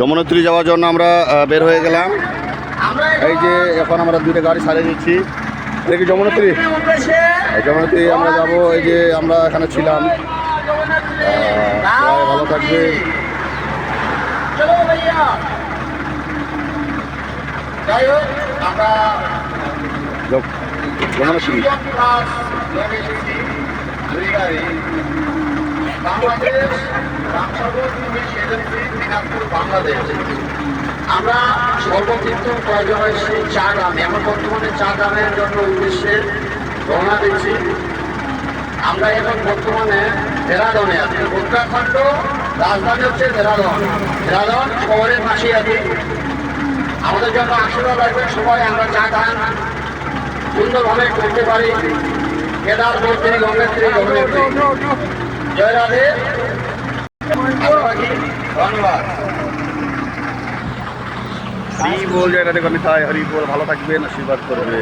যমুনোত্রী যাওয়ার জন্য আমরা বের হয়ে গেলাম। এই যে এখন আমরা দুটো গাড়ি সারিয়ে দিচ্ছি। দেখি যমুনোত্রী। যমুনোত্রী আমরা যাব, এই যে আমরা এখানে ছিলাম। ভালো থাকবে। বাংলাদেশ আমরা সর্বতীর্থ প্রয়োজন এসেছি চা গ্রামে আমরা বর্তমানে চা গ্রামের জন্য উদ্দেশ্যে রওনা দিচ্ছি। আমরা এখন বর্তমানে দেরাদনে আছি। উত্তরাখণ্ড রাজধানী হচ্ছে দেরাদন। দেরাদন শহরের পাশে আছি। আমাদের জন্য আশীর্বাদ রাখবেন সবাই। আমরা চা খান সুন্দরভাবে করতে পারি। কেদার বর্তী গঙ্গেত্রী গঙ্গেত্রী জয় রাধে। ধন্যবাদ। হরি বল জয় রাধে তাই হরি বল ভালো থাকবেন আশীর্বাদ করবে।